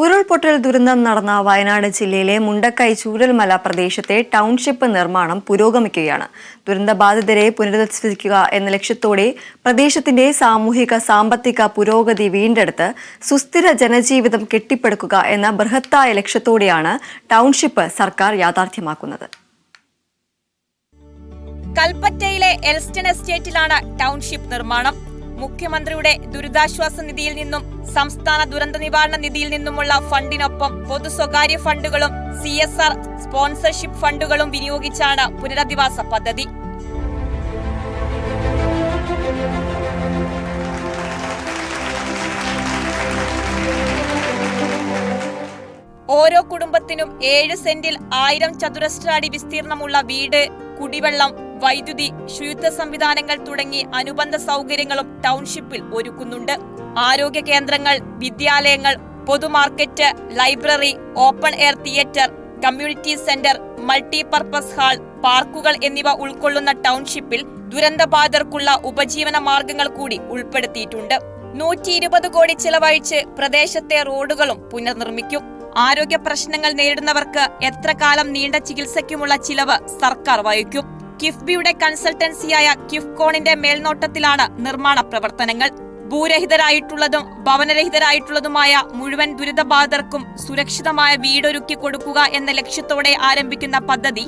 ഉരുൾപൊട്ടൽ ദുരന്തം നടന്ന വയനാട് ജില്ലയിലെ മുണ്ടക്കൈ ചൂരൽമല പ്രദേശത്തെ ടൗൺഷിപ്പ് നിർമ്മാണം പുരോഗമിക്കുകയാണ്. ദുരന്തബാധിതരെ പുനരധിവസിക്കുക എന്ന ലക്ഷ്യത്തോടെ പ്രദേശത്തിന്റെ സാമൂഹിക സാമ്പത്തിക പുരോഗതി വീണ്ടെടുത്ത് സുസ്ഥിര ജനജീവിതം കെട്ടിപ്പടുക്കുക എന്ന ബൃഹത്തായ ലക്ഷ്യത്തോടെയാണ് ടൗൺഷിപ്പ് സർക്കാർ യാഥാർത്ഥ്യമാക്കുന്നത്. കൽപ്പറ്റയിലെ എൽസ്റ്റൺ എസ്റ്റേറ്റിലാണ് ടൗൺഷിപ്പ് നിർമ്മാണം. മുഖ്യമന്ത്രിയുടെ ദുരിതാശ്വാസ നിധിയിൽ നിന്നും സംസ്ഥാന ദുരന്ത നിവാരണ നിധിയിൽ നിന്നുമുള്ള ഫണ്ടിനൊപ്പം പൊതു സ്വകാര്യ ഫണ്ടുകളും സി എസ് ആർ സ്പോൺസർഷിപ്പ് ഫണ്ടുകളും വിനിയോഗിച്ചാണ് പുനരധിവാസ പദ്ധതി. ഓരോ കുടുംബത്തിനും ഏഴ് സെന്റിൽ ആയിരം ചതുരശ്ര അടി വിസ്തീർണമുള്ള വീട് കുടിവെള്ളം വൈദ്യുതി ശുചിത്വ സംവിധാനങ്ങൾ തുടങ്ങി അനുബന്ധ സൗകര്യങ്ങളും ടൗൺഷിപ്പിൽ ഒരുക്കുന്നുണ്ട്. ആരോഗ്യ കേന്ദ്രങ്ങൾ വിദ്യാലയങ്ങൾ പൊതുമാർക്കറ്റ് library open air theatre community centre multipurpose hall പാർക്കുകൾ എന്നിവ ഉൾക്കൊള്ളുന്ന ടൗൺഷിപ്പിൽ ദുരന്തബാധിതർക്കുള്ള ഉപജീവന മാർഗങ്ങൾ കൂടി ഉൾപ്പെടുത്തിയിട്ടുണ്ട്. നൂറ്റി ഇരുപത് കോടി ചിലവഴിച്ച് പ്രദേശത്തെ റോഡുകളും പുനർനിർമ്മിക്കും. ആരോഗ്യ പ്രശ്നങ്ങൾ നേരിടുന്നവർക്ക് എത്ര കാലം നീണ്ട ചികിത്സയ്ക്കുമുള്ള ചിലവ് സർക്കാർ വഹിക്കും. കിഫ്ബിയുടെ കൺസൾട്ടൻസിയായ കിഫ്കോണിന്റെ മേൽനോട്ടത്തിലാണ് നിർമ്മാണ പ്രവർത്തനങ്ങൾ. ഭൂരഹിതരായിട്ടുള്ളതും ഭവനരഹിതരായിട്ടുള്ളതുമായ മുഴുവൻ ദുരിതബാധിതർക്കും സുരക്ഷിതമായ വീടൊരുക്കി കൊടുക്കുക എന്ന ലക്ഷ്യത്തോടെ ആരംഭിക്കുന്ന പദ്ധതി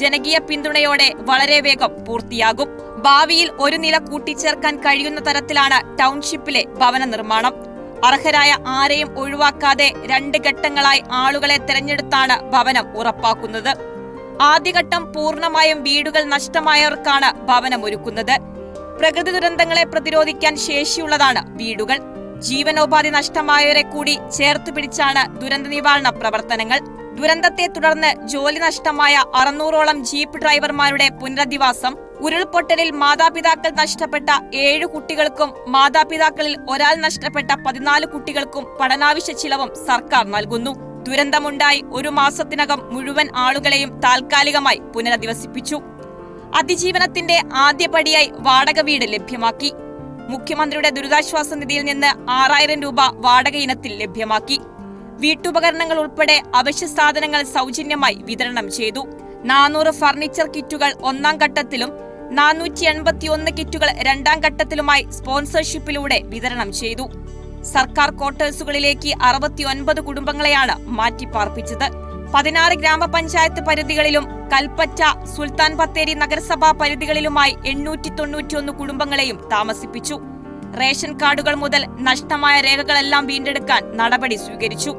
ജനകീയ പിന്തുണയോടെ വളരെ വേഗം പൂർത്തിയാകും. ഭാവിയിൽ ഒരു നില കൂട്ടിച്ചേർക്കാൻ കഴിയുന്ന തരത്തിലാണ് ടൗൺഷിപ്പിലെ ഭവന നിർമ്മാണം. അർഹരായ ആരെയും ഒഴിവാക്കാതെ രണ്ട് ഘട്ടങ്ങളായി ആളുകളെ തെരഞ്ഞെടുത്താണ് ഭവനം ഉറപ്പാക്കുന്നത്. ആദ്യഘട്ടം പൂർണമായും വീടുകൾ നഷ്ടമായവർക്കാണ് ഭവനമൊരുക്കുന്നത് പ്രകൃതി ദുരന്തങ്ങളെ പ്രതിരോധിക്കാൻ ശേഷിയുള്ളതാണ് വീടുകൾ. ജീവനോപാധി നഷ്ടമായവരെ കൂടി ചേർത്ത് പിടിച്ചാണ് ദുരന്ത നിവാരണ പ്രവർത്തനങ്ങൾ. ദുരന്തത്തെ തുടർന്ന് ജോലി നഷ്ടമായ അറുന്നൂറോളം ജീപ്പ് ഡ്രൈവർമാരുടെ പുനരധിവാസം. ഉരുൾപൊട്ടലിൽ മാതാപിതാക്കൾ നഷ്ടപ്പെട്ട ഏഴ് കുട്ടികൾക്കും മാതാപിതാക്കളിൽ ഒരാൾ നഷ്ടപ്പെട്ട പതിനാല് കുട്ടികൾക്കും പഠനാവശ്യ ചിലവും സർക്കാർ നൽകുന്നു. ദുരന്തമുണ്ടായി ഒരു മാസത്തിനകം മുഴുവൻ ആളുകളെയും താൽക്കാലികമായി പുനരധിവസിപ്പിച്ചു. അതിജീവനത്തിന്റെ ആദ്യപടിയായി വാടക വീട് ലഭ്യമാക്കി. മുഖ്യമന്ത്രിയുടെ ദുരിതാശ്വാസ നിധിയിൽ നിന്ന് ആറായിരം രൂപ വാടക ഇനത്തിൽ ലഭ്യമാക്കി. വീട്ടുപകരണങ്ങൾ ഉൾപ്പെടെ അവശ്യ സാധനങ്ങൾ സൗജന്യമായി വിതരണം ചെയ്തു. നാനൂറ് ഫർണിച്ചർ കിറ്റുകൾ ഒന്നാം ഘട്ടത്തിലും നാനൂറ്റി എൺപത്തിയൊന്ന് കിറ്റുകൾ രണ്ടാം ഘട്ടത്തിലുമായി സ്പോൺസർഷിപ്പിലൂടെ വിതരണം ചെയ്തു. സർക്കാർ ക്വാർട്ടേഴ്സുകളിലേക്ക് അറുപത്തിയൊൻപത് കുടുംബങ്ങളെയാണ് മാറ്റിപ്പാർപ്പിച്ചത്. പതിനാറ് ഗ്രാമപഞ്ചായത്ത് പരിധികളിലും കൽപ്പറ്റ സുൽത്താൻ ബത്തേരി നഗരസഭാ പരിധികളിലുമായി എണ്ണൂറ്റി തൊണ്ണൂറ്റിയൊന്ന് കുടുംബങ്ങളെയും താമസിപ്പിച്ചു. റേഷൻ കാർഡുകൾ മുതൽ നഷ്ടമായ രേഖകളെല്ലാം വീണ്ടെടുക്കാൻ നടപടി സ്വീകരിച്ചു.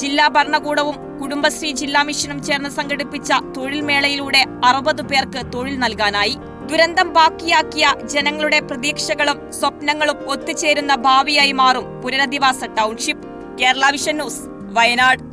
ജില്ലാ ഭരണകൂടവും കുടുംബശ്രീ ജില്ലാ മിഷനും ചേർന്ന് സംഘടിപ്പിച്ച തൊഴിൽ മേളയിലൂടെ അറുപത് പേർക്ക് തൊഴിൽ നൽകാനായി. ദുരന്തം ബാക്കിയാക്കിയ ജനങ്ങളുടെ പ്രതീക്ഷകളും സ്വപ്നങ്ങളും ഒത്തുചേരുന്ന ഭാവിയായി മാറും പുനരധിവാസ township. Kerala vision news Wayanad.